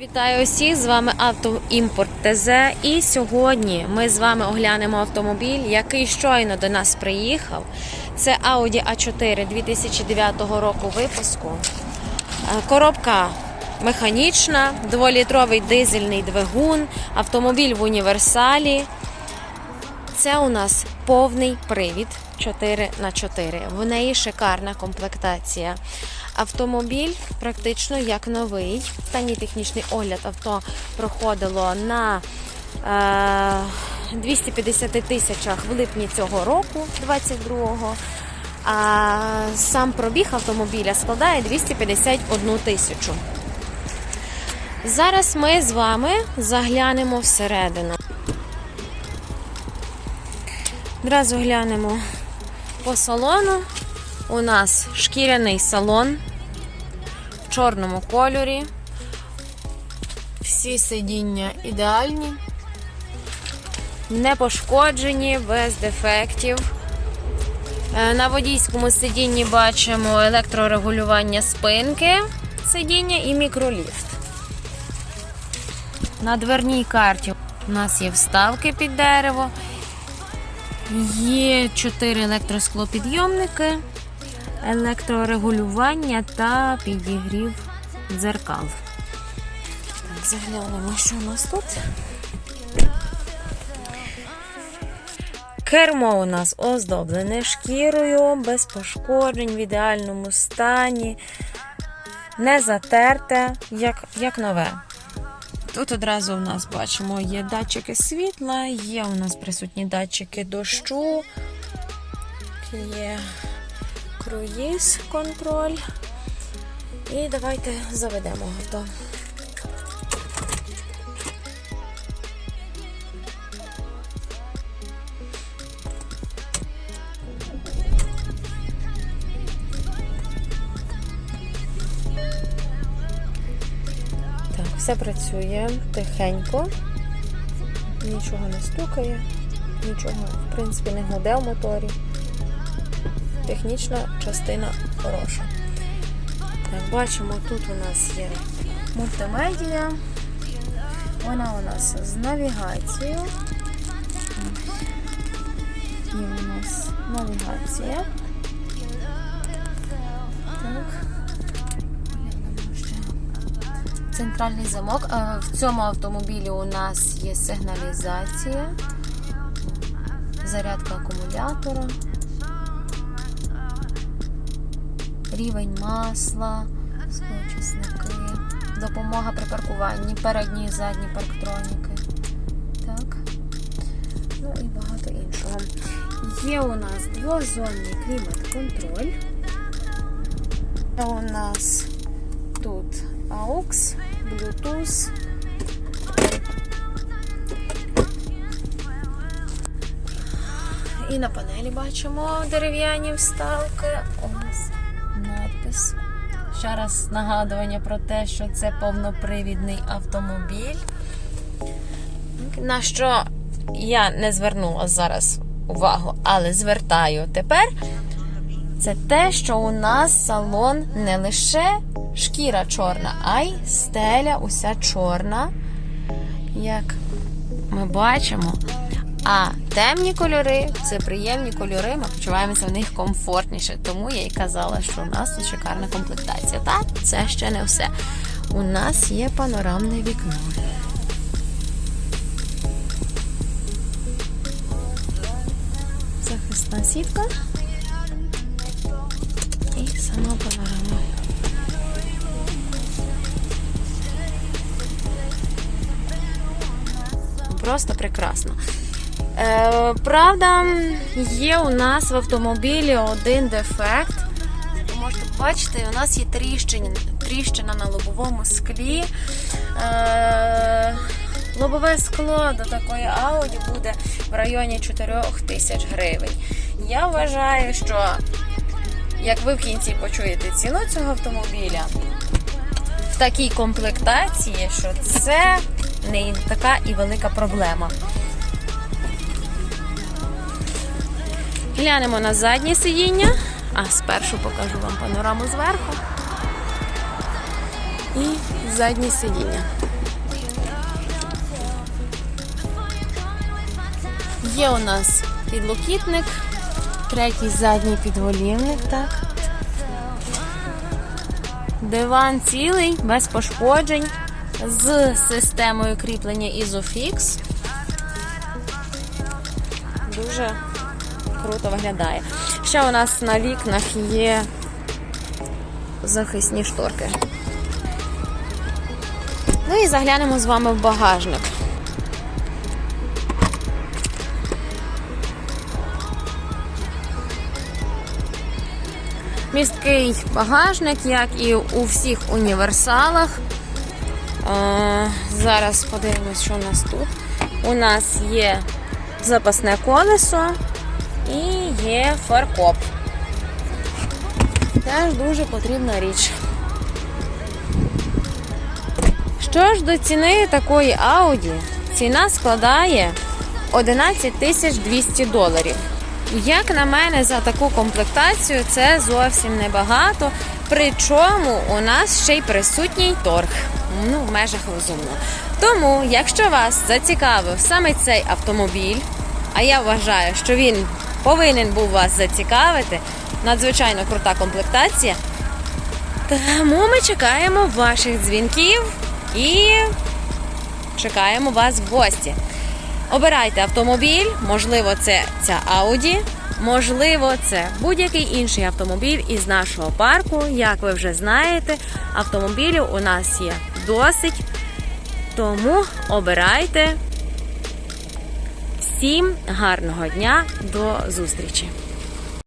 Вітаю усіх! З вами Автоімпорт ТЗ. І сьогодні ми з вами оглянемо автомобіль, який щойно до нас приїхав. Це Audi A4 2009 року випуску. Е, Коробка механічна, 2-літровий дизельний двигун, автомобіль в універсалі. Це у нас повний привід 4х4. В неї шикарна комплектація. Автомобіль практично як новий. Останній технічний огляд авто проходило на е, 250 тисячах в липні цього року, 22-го. А сам пробіг автомобіля складає 251 тисячу. Зараз ми з вами заглянемо всередину. Одразу глянемо по салону. У нас шкіряний салон в чорному кольорі. Всі сидіння ідеальні, не пошкоджені, без дефектів. Е, На водійському сидінні бачимо електрорегулювання спинки сидіння і мікроліфт. На дверній карті у нас є вставки під дерево. Є 4 електросклопідйомники, електрорегулювання та підігрів дзеркал. Так, заглянемо, що у нас тут. Кермо у нас оздоблене шкірою, без пошкоджень, в ідеальному стані, не затерте, як, як нове. Тут одразу у нас бачимо, є датчики світла, є у нас присутні датчики дощу, є круїз контроль. І давайте заведемо авто. Все працює тихенько, нічого не стукає, нічого, в принципі, не гуде в моторі. Технічна частина хороша. Так, бачимо, тут у нас є мультимедія. Вона у нас з навігацією. Є у нас навігація. Так. Центральний замок. Е, В цьому автомобілі у нас є сигналізація, зарядка акумулятора, рівень масла, склоочисники, допомога при паркуванні, передні і задні парктроніки. Так. Ну і багато іншого. Є у нас двозонний клімат-контроль. У нас тут AUX, Bluetooth. І на панелі бачимо дерев'яні вставки. Ось надпис. Ще раз нагадування про те, що це повнопривідний автомобіль. На що я не звернула зараз увагу, але звертаю тепер. Це те, що у нас салон не лише шкіра чорна, а й стеля уся чорна, як ми бачимо. А темні кольори це приємні кольори, ми почуваємося в них комфортніше. Тому я й казала, що у нас тут шикарна комплектація. Та це ще не все. У нас є панорамне вікно. Захисна сітка. Сама панорама. Просто прекрасно. Е, правда, є у нас в автомобілі один дефект. Ви можете побачити, у нас є тріщина, тріщина на лобовому склі. Е, лобове скло до такої ауді буде в районі 4 тисяч гривень. Я вважаю, що як ви в кінці почуєте ціну цього автомобіля в такій комплектації, що це не така і велика проблема. Глянемо на заднє сидіння, а спершу покажу вам панораму зверху і заднє сидіння. Є у нас підлокітник третій задній підголівник, так. Диван цілий, без пошкоджень, з системою кріплення Isofix. Дуже круто виглядає. Ще у нас на вікнах є захисні шторки. Ну і заглянемо з вами в багажник. Місткий багажник, як і у всіх універсалах. Е, зараз подивимось, що у нас тут. У нас є запасне колесо і є фаркоп. Теж дуже потрібна річ. Що ж до ціни такої Audi, ціна складає 11 200 доларів. Як на мене, за таку комплектацію це зовсім небагато. Причому у нас ще й присутній торг. Ну, в межах розумного. Тому, якщо вас зацікавив саме цей автомобіль, а я вважаю, що він повинен був вас зацікавити, надзвичайно крута комплектація. Тому ми чекаємо ваших дзвінків і чекаємо вас в гості. Обирайте автомобіль, можливо, це ця Audi, можливо, це будь-який інший автомобіль із нашого парку. Як ви вже знаєте, автомобілів у нас є досить. Тому обирайте. Всім гарного дня, до зустрічі!